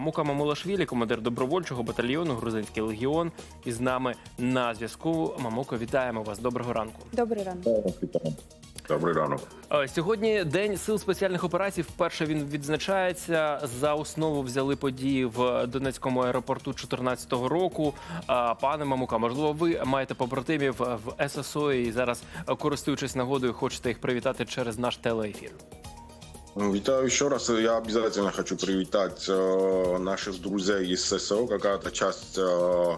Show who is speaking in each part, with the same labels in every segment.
Speaker 1: Мамука Мамулашвілі, командир добровольчого батальйону Грузинський легіон. І з нами на зв'язку. Мамуко, вітаємо вас. Доброго ранку.
Speaker 2: Добрий ранок.
Speaker 3: Добрий ранок.
Speaker 1: Е, Сьогодні день сил спеціальних операцій. Вперше він відзначається. За основу взяли події в Донецькому аеропорту 2014 року. Пане Мамука, можливо, ви маєте побратимів в ССО і зараз, е, користуючись нагодою, хочете їх привітати через наш телеефір.
Speaker 3: Витаю еще раз. Я обязательно хочу привитать э, наших друзей из ССО. Какая-то часть э,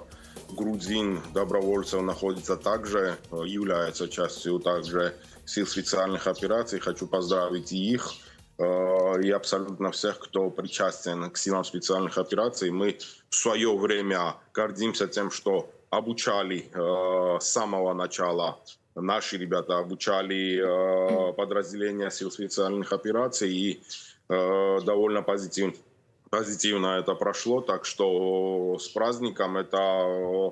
Speaker 3: грузин, добровольцев находится также, э, является частью также сил специальных операций. Хочу поздравить и их, э, и абсолютно всех, кто причастен к силам специальных операций. Мы в свое время гордимся тем, что обучали э, с самого начала наши ребята обучали э, подразделения сил специальных операций и э, довольно позитив, позитивно это прошло. Так что с праздником это э,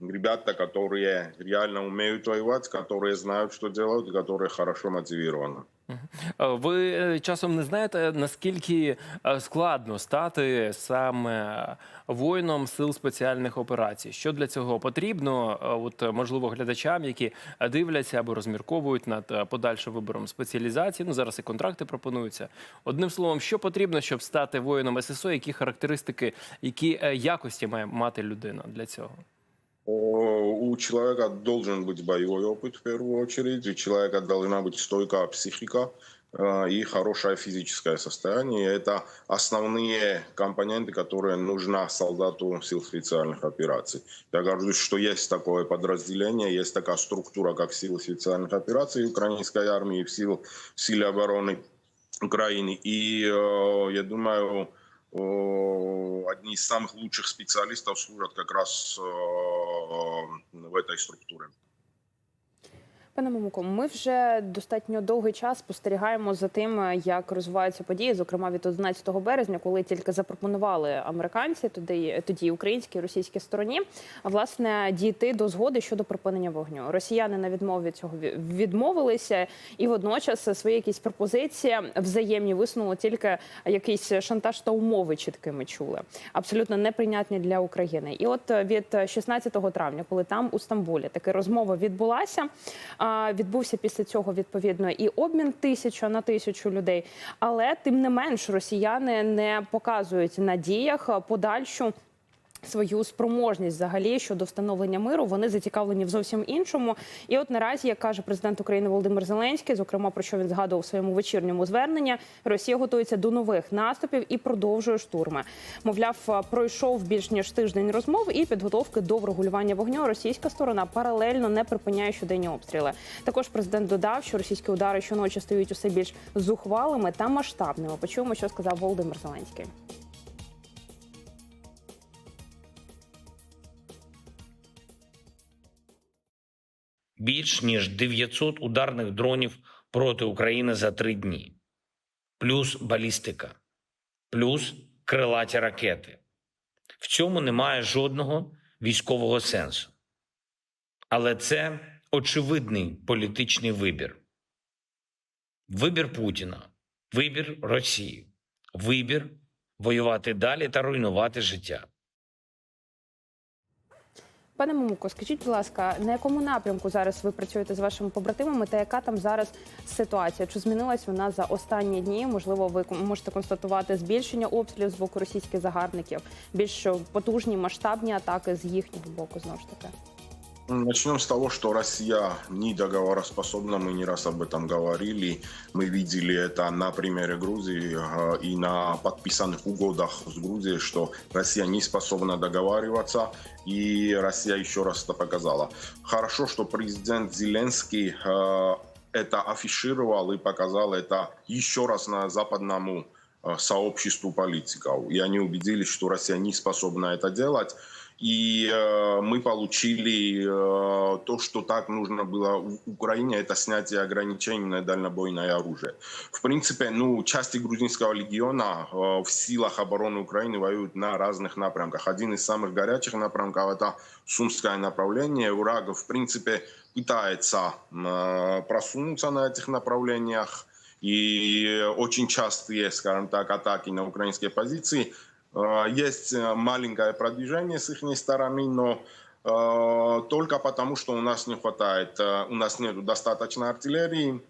Speaker 3: ребята, которые реально умеют воевать, которые знают, что делают, и которые хорошо мотивированы.
Speaker 1: Е, Ви е, часом не знаєте, наскільки е, складно стати саме воїном сил спеціальних операцій? Що для цього потрібно? От можливо глядачам, які дивляться або розмірковують над подальшим вибором спеціалізації. Ну зараз і контракти пропонуються. Одним словом, що потрібно, щоб стати воїном ССО? Які характеристики, які якості має мати людина для цього?
Speaker 3: У человека должен быть боевой опыт в первую очередь, у человека должна быть стойкая психика э, и хорошее физическое состояние. Это основные компоненты, которые нужны солдату сил специальных операций. Я горжусь, что есть такое подразделение, есть такая структура, как силы специальных операций украинской армии, в сил, в силе обороны Украины. И э, я думаю, одни из самых лучших специалистов служат как раз э, в этой структуре.
Speaker 2: Пане Мамуко, ми вже достатньо довгий час спостерігаємо за тим, як розвиваються події, зокрема від 11 березня, коли тільки запропонували американці, тоді тоді українській і російській стороні, власне дійти до згоди щодо припинення вогню. Росіяни на відмову від цього ві- відмовилися, і водночас свої якісь пропозиції взаємні висунули тільки якийсь шантаж та умови чіткими чули, абсолютно неприйнятні для України. І от від 16 травня, коли там у Стамбулі така розмова відбулася. Відбувся після цього відповідно і обмін тисяча на тисячу людей. Але тим не менш росіяни не показують на діях подальшу. Свою спроможність взагалі щодо встановлення миру вони зацікавлені в зовсім іншому. І от наразі, як каже президент України Володимир Зеленський, зокрема про що він згадував у своєму вечірньому зверненні, Росія готується до нових наступів і продовжує штурми. Мовляв, пройшов більш ніж тиждень розмов і підготовки до врегулювання вогню. Російська сторона паралельно не припиняє щоденні обстріли. Також президент додав, що російські удари щоночі стають усе більш зухвалими та масштабними. Почуємо, що сказав Володимир Зеленський.
Speaker 4: Більш ніж 900 ударних дронів проти України за три дні, плюс балістика, плюс крилаті ракети. В цьому немає жодного військового сенсу. Але це очевидний політичний вибір. Вибір Путіна, вибір Росії, вибір воювати далі та руйнувати життя.
Speaker 2: Пане Мумуко, скажіть, будь ласка, на якому напрямку зараз ви працюєте з вашими побратимами, та яка там зараз ситуація? Чи змінилась вона за останні дні? Можливо, ви можете констатувати збільшення обстрілів з боку російських загарбників, більш потужні масштабні атаки з їхнього боку знову ж таки.
Speaker 3: Начнем с того, что Россия не договороспособна, мы не раз об этом говорили. Мы видели это на примере Грузии э, и на подписанных угодах с Грузией, что Россия не способна договариваться, и Россия еще раз это показала. Хорошо, что президент Зеленский э, это афишировал и показал это еще раз на западному э, сообществу политиков. И они убедились, что Россия не способна это делать. И э, мы получили э, то, что так нужно было Украине, это снятие ограничений на дальнобойное оружие. В принципе, ну, части грузинского легиона э, в силах обороны Украины воюют на разных напрямках. Один из самых горячих напрямков это Сумское направление. Враг, в принципе, пытается э, просунуться на этих направлениях. И очень частые, скажем так, атаки на украинские позиции Есть э, маленькое продвижение с их стороны, но э, только потому, что у нас не хватает, э, у нас нет достаточно артиллерии,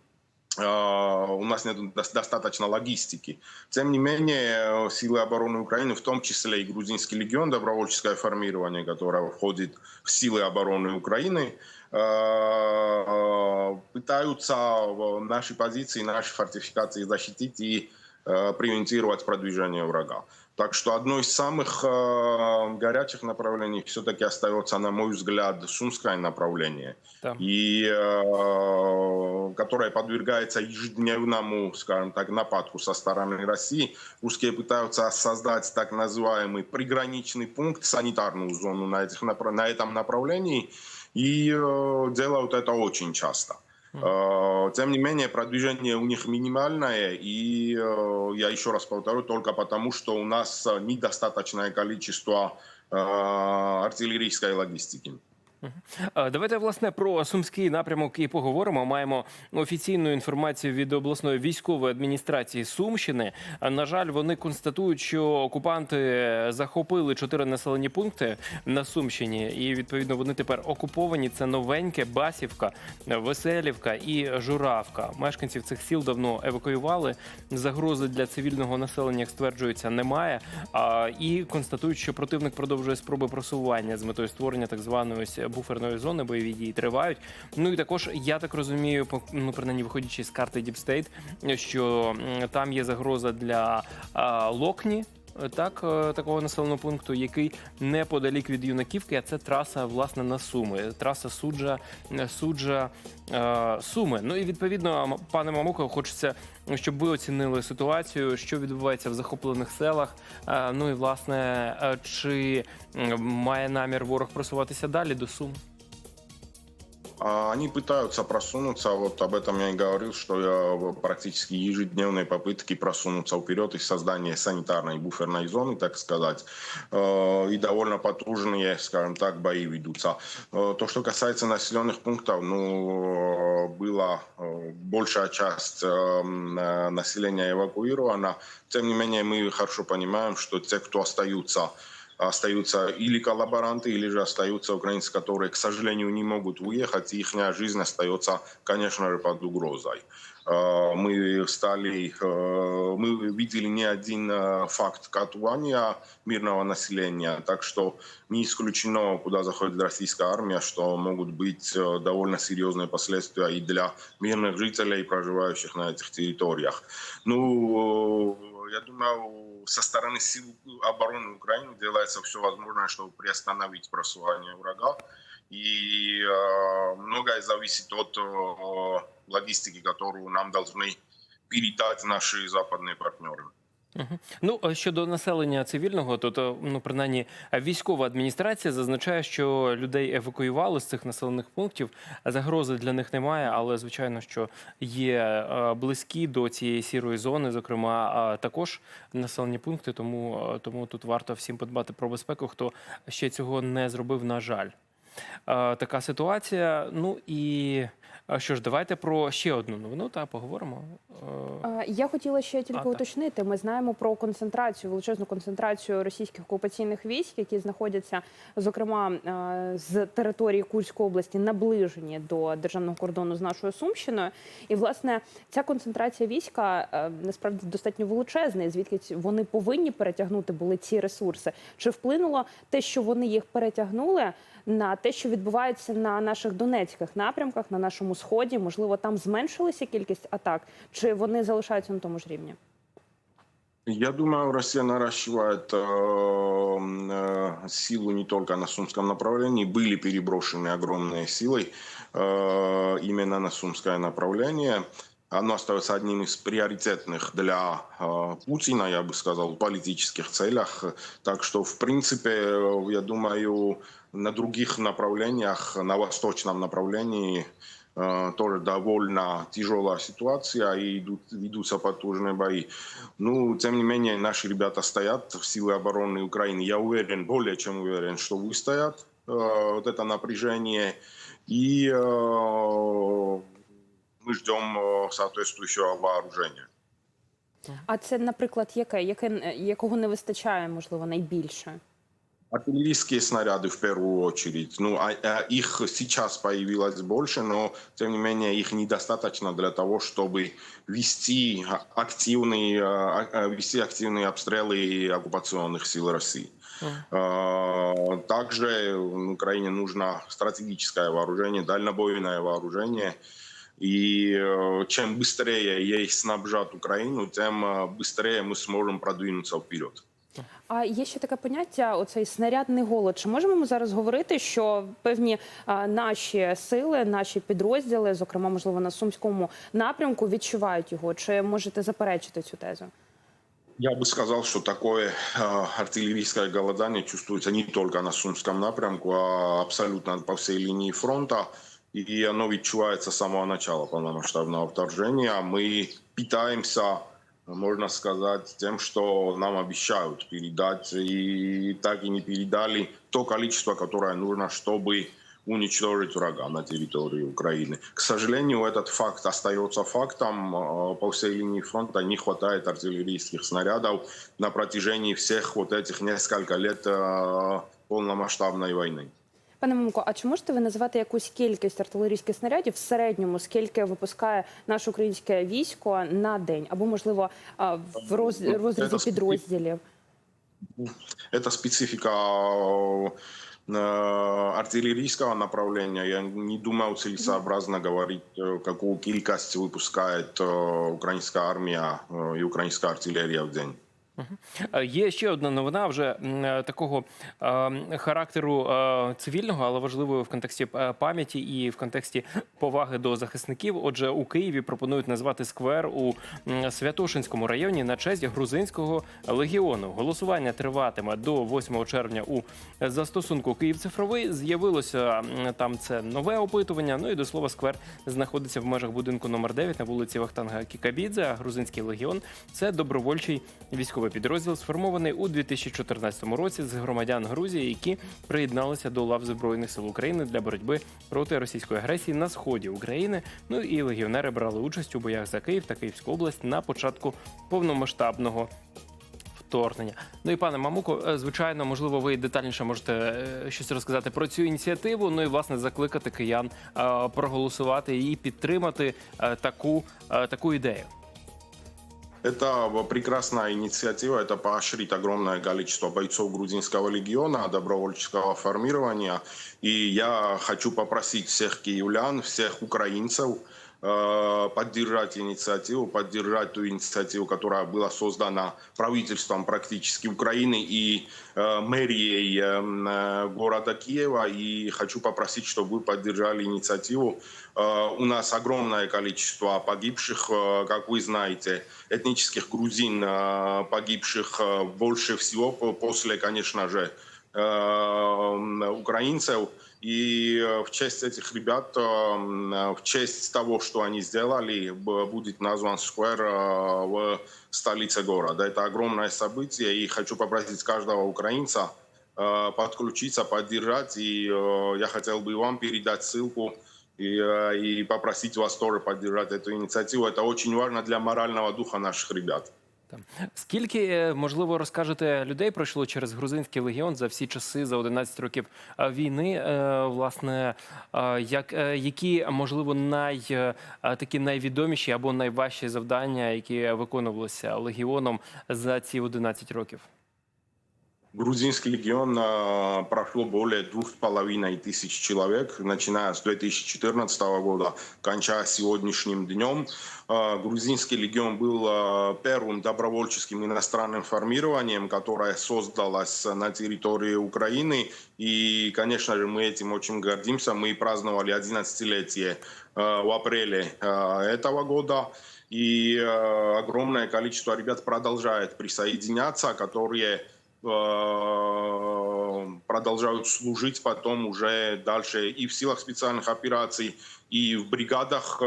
Speaker 3: э, у нас нет дос- достаточно логистики. Тем не менее, э, силы обороны Украины, в том числе и грузинский легион, добровольческое формирование, которое входит в силы обороны Украины, э, пытаются э, наши позиции, наши фортификации защитить и э, превентировать продвижение врага. Так что одно из самых э, горячих направлений все-таки остается, на мой взгляд, сумское направление,
Speaker 1: Там.
Speaker 3: и э, которое подвергается ежедневному, скажем так, нападку со стороны России. Русские пытаются создать так называемый приграничный пункт, санитарную зону на, этих, на этом направлении, и э, делают это очень часто. Э, Тем не менее, продвижение у них минимальное, и э, я еще раз повторю, только потому, что у нас э, недостаточное количество артиллерийской логистики.
Speaker 1: Е, Давайте власне про сумський напрямок і поговоримо. Маємо офіційну інформацію від обласної військової адміністрації Сумщини. Е, На жаль, вони констатують, що окупанти захопили чотири населені пункти на Сумщині, і відповідно вони тепер окуповані. Це новеньке, Басівка, Веселівка і Журавка. Мешканців цих сіл давно евакуювали. Загрози для цивільного населення, як стверджується, немає. І констатують, що противник продовжує спроби просування з метою створення так званої буферної зони. Бойові дії тривають. Ну і також я так розумію, ну принаймні виходячи з карти Діпстейт, що там є загроза для а, Локні. Так, е, такого населеного пункту, який неподалік від юнаківки, а це траса власне на Суми. Траса суджа е, суджа е, Суми. Ну і відповідно, пане Мамуко, хочеться, щоб ви оцінили ситуацію, що відбувається в захоплених селах. Ну і власне, чи має намір ворог просуватися далі до Сум?
Speaker 3: А Они пытаются просунуться, вот об этом я и говорил, что я практически ежедневные попытки просунуться вперед и создание санитарной буферной зоны, так сказать, э, и довольно потужные, скажем так, бои ведутся. Э, То, что касается населенных пунктов, ну, э, была большая часть населения эвакуирована. Тем не менее, мы хорошо понимаем, что те, кто остаются остаются или коллаборанты, или же остаются украинцы, которые, к сожалению, не могут уехать, и их жизнь остается, конечно же, под угрозой. Э, Мы стали, э, мы видели не один э, факт катувания мирного населения, так что не исключено, куда заходит российская армия, что могут быть довольно серьезные последствия и для мирных жителей, проживающих на этих территориях. Ну, я думаю, со стороны сил обороны Украины делается все возможное, чтобы приостановить просування врага. И э, многое зависит от э, логистики, которую нам должны передать наши западные партнеры.
Speaker 1: Ну щодо населення цивільного, то, то ну принаймні військова адміністрація зазначає, що людей евакуювали з цих населених пунктів. Загрози для них немає, але звичайно, що є е, близькі до цієї сірої зони, зокрема, також населені пункти. Тому е, тому тут варто всім подбати про безпеку, хто ще цього не зробив. На жаль, Е, така ситуація. Ну і що ж, давайте про ще одну новину та поговоримо. Е,
Speaker 2: Е, Я хотіла ще тільки
Speaker 1: А, так.
Speaker 2: уточнити. Ми знаємо про концентрацію, величезну концентрацію російських окупаційних військ, які знаходяться, зокрема, е, з території Курської області, наближені до державного кордону з нашою Сумщиною. І власне ця концентрація війська насправді достатньо величезна. і Звідки вони повинні перетягнути були ці ресурси? Чи вплинуло те, що вони їх перетягнули? На те, що відбувається на наших донецьких напрямках, на нашому сході, можливо, там зменшилася кількість атак, чи вони залишаються на тому ж рівні?
Speaker 3: Я думаю, Россия наращивает э, э, силу не только на Сумском направлении. Были переброшены огромные силы э, именно на Сумское направление. Оно остается одним из приоритетных для э, Путина, я бы сказал, в политических целях. Так что, в принципе, э, я думаю, на других направлениях, на восточном направлении э, тоже довольно тяжелая ситуация и идут, ведутся потужные бои. Ну, тем не менее, наши ребята стоят, силы обороны Украины. Я уверен, более чем уверен, что выстоят э, вот это напряжение. И э, мы ждем э, соответствующего вооружения.
Speaker 2: А це, наприклад, яке, яке е, якого не вистачає, можливо, найбільше?
Speaker 3: Артиллерийские снаряды в первую очередь. Ну, а, а их сейчас появилось больше, но тем не менее их недостаточно для того, чтобы вести активные, а, а, вести активные обстрелы оккупационных сил России. А, Также Украине нужно стратегическое вооружение, дальнобойное вооружение. И э, чем быстрее ей снабжат Украину, тем э, быстрее мы сможем продвинуться вперед.
Speaker 2: А є ще таке поняття, оцей снарядний голод. Чи можемо ми зараз говорити, що певні а, наші сили, наші підрозділи, зокрема, можливо, на сумському напрямку, відчувають його? Чи можете заперечити цю тезу?
Speaker 3: Я бы сказал, что такое э, артиллерийское голодание чувствуется не только на Сумском напрямку, а абсолютно по всей линии фронта. И оно відчувається с самого начала полномасштабного вторжения. Мы питаемся, Можно сказать, тем, что нам обещают передать. И так и не передали то количество, которое нужно, чтобы уничтожить врага на территории Украины. К сожалению, этот факт остается фактом. Э, По всей линии фронта не хватает артиллерийских снарядов на протяжении всех вот этих несколько лет э, полномасштабной войны.
Speaker 2: Пане Мамко, а чи можете ви назвати якусь кількість артилерійських снарядів в середньому, скільки випускає наше українське військо на день, або можливо а, в роз,
Speaker 3: Ну,
Speaker 2: розрізі
Speaker 3: це
Speaker 2: підрозділів?
Speaker 3: Это специфика э, артиллерийского направления. Я не думаю целесообразно говорить, э, какую кількість выпускает э, украинская армия э, и украинская артиллерия в день.
Speaker 1: Е, Є ще одна новина вже е, такого е, характеру цивільного, але важливої в контексті пам'яті і в контексті поваги до захисників. Отже, у Києві пропонують назвати сквер у Святошинському районі на честь грузинського легіону. Голосування триватиме до 8 червня у застосунку Київ цифровий. З'явилося там це нове опитування. Ну і до слова, сквер знаходиться в межах будинку номер 9 на вулиці Вахтанга Кікабідзе. Грузинський легіон це добровольчий військовий підрозділ, сформований у 2014 році з громадян Грузії, які приєдналися до лав збройних сил України для боротьби проти російської агресії на сході України. Ну і легіонери брали участь у боях за Київ та Київську область на початку повномасштабного. Вторгнення. Ну і пане Мамуко, е, звичайно, можливо, ви детальніше можете е, щось розказати про цю ініціативу. Ну і власне закликати киян е, проголосувати і підтримати таку, таку ідею.
Speaker 3: Это прекрасная инициатива, это поощрит огромное количество бойцов грузинского легиона, добровольческого формирования. И я хочу попросить всех киевлян, всех украинцев э, поддержать инициативу, поддержать ту инициативу, которая была создана правительством практически Украины и э, мэрией э, э, города Киева. И хочу попросить, чтобы вы поддержали инициативу. Э, У нас огромное количество погибших, э, как вы знаете, этнических грузин, э, погибших э, больше всего по- после, конечно же, э, украинцев. И э, в честь этих ребят, э, в честь того, что они сделали, будет назван сквер э, в столице города. Это огромное событие, и хочу попросить каждого украинца э, подключиться, поддержать. И э, я хотел бы вам передать ссылку и, э, и попросить вас тоже поддержать эту инициативу. Это очень важно для морального духа наших ребят.
Speaker 1: Скільки, е, можливо, розкажете, людей пройшло через грузинський легіон за всі часи, за 11 років е, війни? Е, Власне, як, які, можливо, най, такі найвідоміші або найважчі завдання, які виконувалися легіоном за ці 11 років?
Speaker 3: Грузинский легион э, прошло более двух с половиной тысяч человек, начиная с 2014 года, кончая сегодняшним днем. Э, грузинский легион был э, первым добровольческим иностранным формированием, которое создалось на территории Украины. И, конечно же, мы этим очень гордимся. Мы праздновали 11-летие э, в апреле этого года. И огромное количество ребят продолжает присоединяться, которые продолжают служить потом уже дальше и в силах специальных операций, и в бригадах э,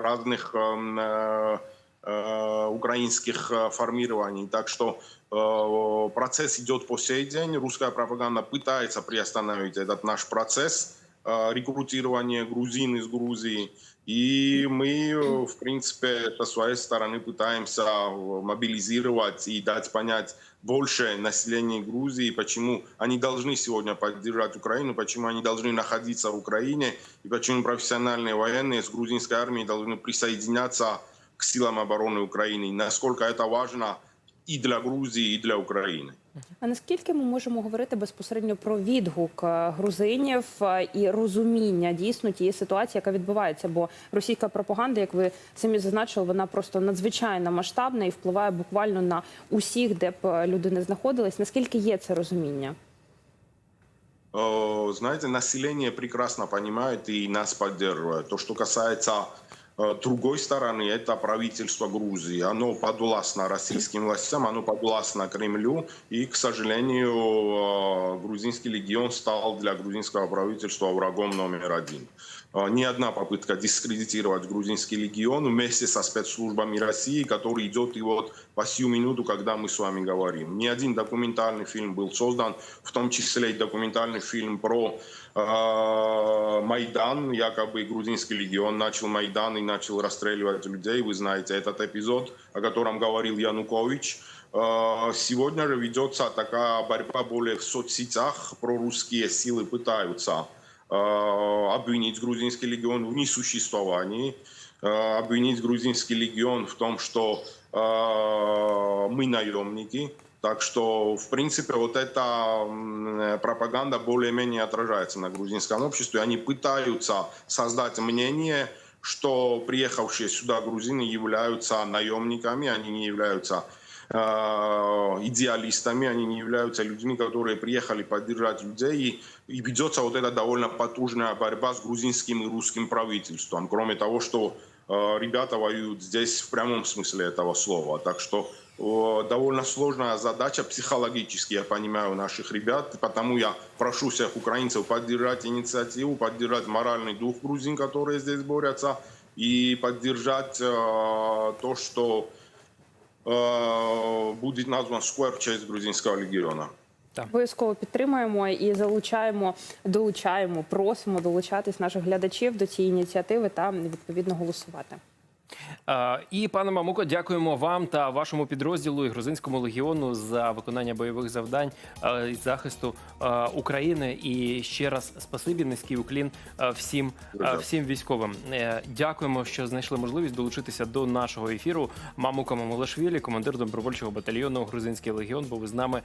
Speaker 3: разных э, э, украинских э, формирований. Так что э, процесс идет по сей день. Русская пропаганда пытается приостановить этот наш процесс. э, рекрутирование грузин из Грузии. И мы, в принципе, со своей стороны пытаемся э, мобилизировать и дать понять больше населению Грузии, почему они должны сегодня поддержать Украину, почему они должны находиться в Украине, и почему профессиональные военные с грузинской армией должны присоединяться к силам обороны Украины, насколько это важно и для Грузии, и для Украины.
Speaker 2: А наскільки ми можемо говорити безпосередньо про відгук е, грузинів е, і розуміння дійсно тієї ситуації, яка відбувається? Бо російська пропаганда, як ви самі зазначили, вона просто надзвичайно масштабна і впливає буквально на усіх, де б е, люди не знаходились. Наскільки є це розуміння?
Speaker 3: Знаете, население прекрасно понимает и нас поддерживает. То, что касается другой стороны, это правительство Грузии. Оно подвластно российским властям, оно подвластно Кремлю. И, к сожалению, э, грузинский легион стал для грузинского правительства врагом номер один. Э, Ни одна попытка дискредитировать грузинский легион вместе со спецслужбами России, который идет и вот по сию минуту, когда мы с вами говорим. Ни один документальный фильм был создан, в том числе и документальный фильм про э, Майдан, якобы грузинский легион начал Майдан и начал расстреливать людей. Вы знаете этот эпизод, о котором говорил Янукович. Э, Сегодня же ведется такая борьба более в соцсетях. Прорусские силы пытаются э, обвинить грузинский легион в несуществовании, э, обвинить грузинский легион в том, что мы наемники. Так что, в принципе, вот эта пропаганда более-менее отражается на грузинском обществе. Они пытаются создать мнение, что приехавшие сюда грузины являются наемниками, они не являются э, идеалистами, они не являются людьми, которые приехали поддержать людей. И, ведется вот эта довольно потужная борьба с грузинским и русским правительством. Кроме того, что э, ребята воюют здесь в прямом смысле этого слова. Так что довольно сложная задача психологически, я понимаю, наших ребят. Потому я прошу всех украинцев поддержать инициативу, поддержать моральный дух грузин, которые здесь борются, и поддержать э, то, что э, будет назван сквер в честь грузинского легиона.
Speaker 2: Обов'язково підтримуємо і залучаємо, долучаємо, просимо долучатись наших глядачів до цієї ініціативи та відповідно голосувати.
Speaker 1: І пане Мамуко, дякуємо вам та вашому підрозділу і грузинському легіону за виконання бойових завдань захисту України. І ще раз спасибі, низький уклін всім, всім військовим. Е, Дякуємо, що знайшли можливість долучитися до нашого ефіру. Мамука Мамулашвілі, командир добровольчого батальйону Грузинський легіон, був із нами